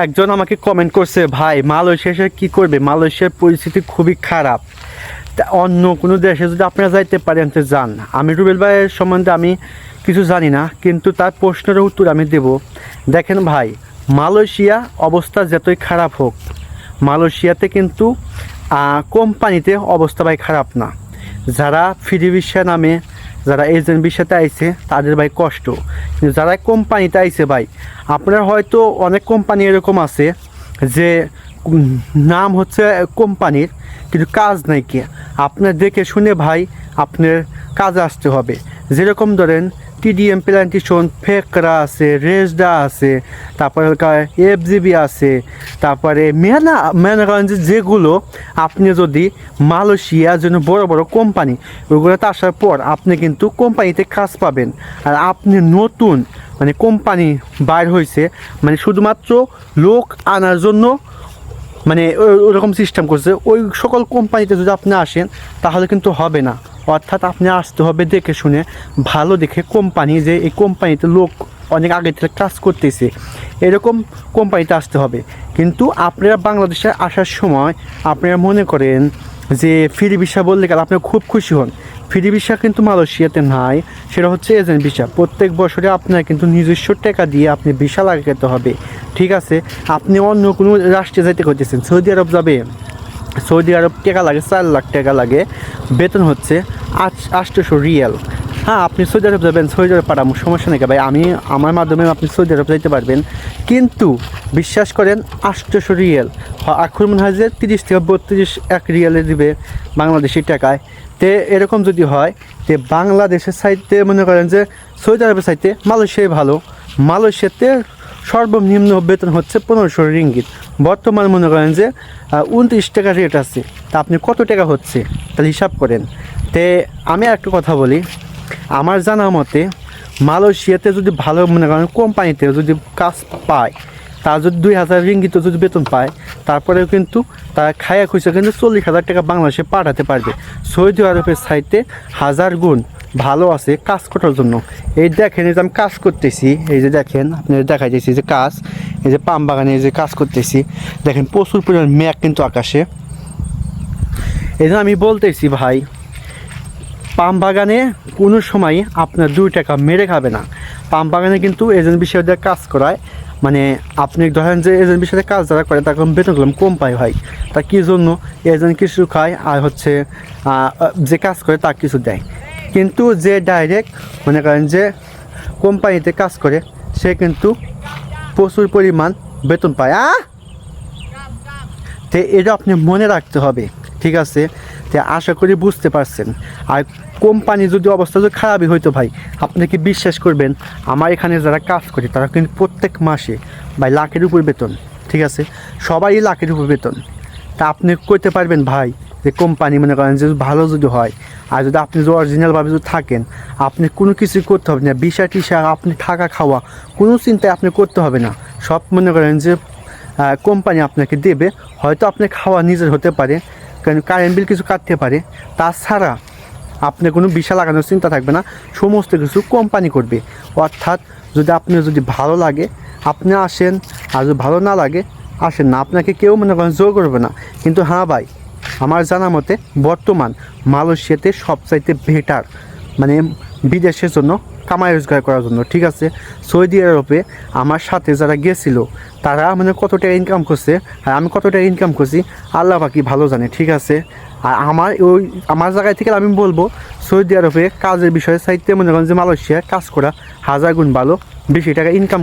একজন আমাকে কমেন্ট করছে, ভাই মালয়েশিয়া কী করবে? মালয়েশিয়ার পরিস্থিতি খুবই খারাপ। তা অন্য কোনো দেশে যদি আপনারা যাইতে পারেন, তো যান। আমি রুবেল ভাইয়ের সম্বন্ধে আমি কিছু জানি না, কিন্তু তার প্রশ্নের উত্তর আমি দেব। দেখেন ভাই, মালয়েশিয়া অবস্থা যতই খারাপ হোক, মালয়েশিয়াতে কিন্তু কোম্পানিতে অবস্থা ভাই খারাপ না। যারা ফ্রি নামে যারা এজেন্ট বিষয়তে আইছে, তাদের ভাই কষ্ট। কিন্তু যারা কোম্পানিতে আইছে ভাই, আপনার হয়তো অনেক কোম্পানি এরকম আছে যে নাম হচ্ছে কোম্পানির, কিন্তু কাজ নাই কি। আপনার দেখে শুনে ভাই, আপনার কাজে আসতে হবে। যেরকম ধরেন টিডিএম প্ল্যান্টেশন ফেকরা আছে, রেজডা আছে, তারপরে এফজিবি আছে, তারপরে মেনা, মেনাগঞ্জ যেগুলো আপনি যদি মালয়েশিয়া জন্য বড় বড় কোম্পানি ওইগুলোতে আসার পর আপনি কিন্তু কোম্পানিতে কাজ পাবেন। আর আপনি নতুন মানে কোম্পানি বাইর হয়েছে মানে শুধুমাত্র লোক আনার জন্য মানে ওরকম সিস্টেম করছে। ওই সকল কোম্পানিতে যদি আপনি আসেন, তাহলে কিন্তু হবে না। অর্থাৎ আপনি আসতে হবে দেখে শুনে, ভালো দেখে কোম্পানি যে এই কোম্পানিতে লোক অনেক আগে থেকে কাজ করতেছে, এরকম কোম্পানিতে আসতে হবে। কিন্তু আপনারা বাংলাদেশে আসার সময় আপনারা মনে করেন যে ফ্রি ভিসা বললে গেলে আপনি খুব খুশি হন। ফ্রি ভিসা কিন্তু মালয়েশিয়াতে নাই, সেটা হচ্ছে এজেন্ট ভিসা। প্রত্যেক বছরে আপনার কিন্তু নিজস্ব টাকা দিয়ে আপনি ভিসা লাগাতে হবে। ঠিক আছে? আপনি অন্য কোনো রাষ্ট্রে যাইতে করতেছেন সৌদি আরব যাবে। সৌদি আরব টাকা লাগে, চার লাখ টাকা লাগে। বেতন হচ্ছে আট আটশোশো রিয়াল। হ্যাঁ আপনি সৌদি আরব যাবেন, সৌদি আরব পাঠাবো সমস্যা নেই ভাই। আমি, আমার মাধ্যমে আপনি সৌদি আরব যাইতে পারবেন। কিন্তু বিশ্বাস করেন, আটশোশো রিয়েল। হ- এখন মনে হয় যে তিরিশ থেকে বত্রিশ এক রিয়েলে দিবে বাংলাদেশি টাকায়। তে এরকম যদি হয় যে বাংলাদেশের সাইডে মনে করেন যে সৌদি আরবের সাইডে মালয়েশিয়ায় ভালো। মালয়েশিয়াতে সর্বনিম্ন বেতন হচ্ছে পনেরোশো রিঙ্গিত। বর্তমান মনে করেন যে উনত্রিশ টাকা রেট আছে। তা আপনি কত টাকা হচ্ছে? তাহলে হিসাব করেন। তে আমি একটা কথা বলি। আমার জানা মতে, মালয়েশিয়াতে যদি ভালো মনে করেন, কোম্পানিতে যদি কাজ পায়, তার যদি দুই হাজার রিঙ্গিত যদি বেতন পায়, তারপরেও কিন্তু তারা খায়া খুঁজে কিন্তু চল্লিশ হাজার টাকা বাংলাদেশে পাঠাতে পারবে। সৌদি আরবের সাইতে হাজার গুণ ভালো আছে কাজ করার জন্য। এই দেখেন, এই যে আমি কাজ করতেছি, এই যে দেখেন, আপনাদের দেখাইতেছি যে কাজ, এই যে পাম বাগানে এই যে কাজ করতেছি। দেখেন প্রচুর পরিমাণ মেঘ কিন্তু আকাশে। এই আমি বলতেছি ভাই পাম বাগানে কোনো সময় আপনার দুই টাকা মেরে খাবে না। পাম বাগানে কিন্তু এজেন্ট বিষয়ে কাজ করায়। মানে আপনি ধরেন যে এজেন্ট বিষয়ে কাজ যারা করে, তার বেতন কম কম পায় ভাই। তা কী জন্য? এজেন্ট কিছু খায় আর হচ্ছে যে কাজ করে তার কিছু দেয়। কিন্তু যে ডাইরেক্ট মনে করেন যে কোম্পানিতে কাজ করে, সে কিন্তু প্রচুর পরিমাণ বেতন পায়। আ তো এটা আপনি মনে রাখতে হবে। ঠিক আছে? তো আশা করি বুঝতে পারছেন। আর কোম্পানি যদি অবস্থা যদি খারাপই হইতো ভাই, আপনি কি বিশ্বাস করবেন? আমার এখানে যারা কাজ করে, তারা কিন্তু প্রত্যেক মাসে ভাই লাখের উপর বেতন, ঠিক আছে? সবাই লাখের উপর বেতন। তা আপনি করতে পারবেন ভাই যে কোম্পানি মনে করেন যে ভালো যদি হয়, আর যদি আপনি যদি অরিজিনালভাবে যদি থাকেন, আপনি কোনো কিছু করতে হবে না। বিষয় টিসা, আপনি থাকা খাওয়া, কোনো চিন্তায় আপনি করতে হবে না। সব মনে করেন যে কোম্পানি আপনাকে দেবে। হয়তো আপনি খাওয়া নিজের হতে পারে কারেন্ট বিল কিছু কাটতে পারে, তাছাড়া আপনি কোনো বিশাল লাগানোর চিন্তা থাকবে না, সমস্ত কিছু কোম্পানি করবে। অর্থাৎ যদি আপনি যদি ভালো লাগে, আপনি আসেন, আর যদি ভালো না লাগে, আসেন না। আপনাকে কেউ মনে করেন জোর করবে না। কিন্তু হ্যাঁ ভাই, আমার জানা মতে বর্তমান মালয়েশিয়াতে সবচাইতে বেটার মানে বিদেশের জন্য কামাই রোজগার করার জন্য, ঠিক আছে? সৌদি আরবে আমার সাথে যারা গেছিল, তারা মানে কতটা ইনকাম করছে, আর আমি কতটা ইনকাম করছি, আল্লাহ বাকি ভালো জানে, ঠিক আছে? আর আমার ওই, আমার জায়গায় থেকে আমি বলব, সৌদি আরবে কাজের বিষয়ে সাহিত্যে মনে করেন যে মালয়েশিয়ায় কাজ করা হাজার গুণ ভালো, বেশি টাকা ইনকাম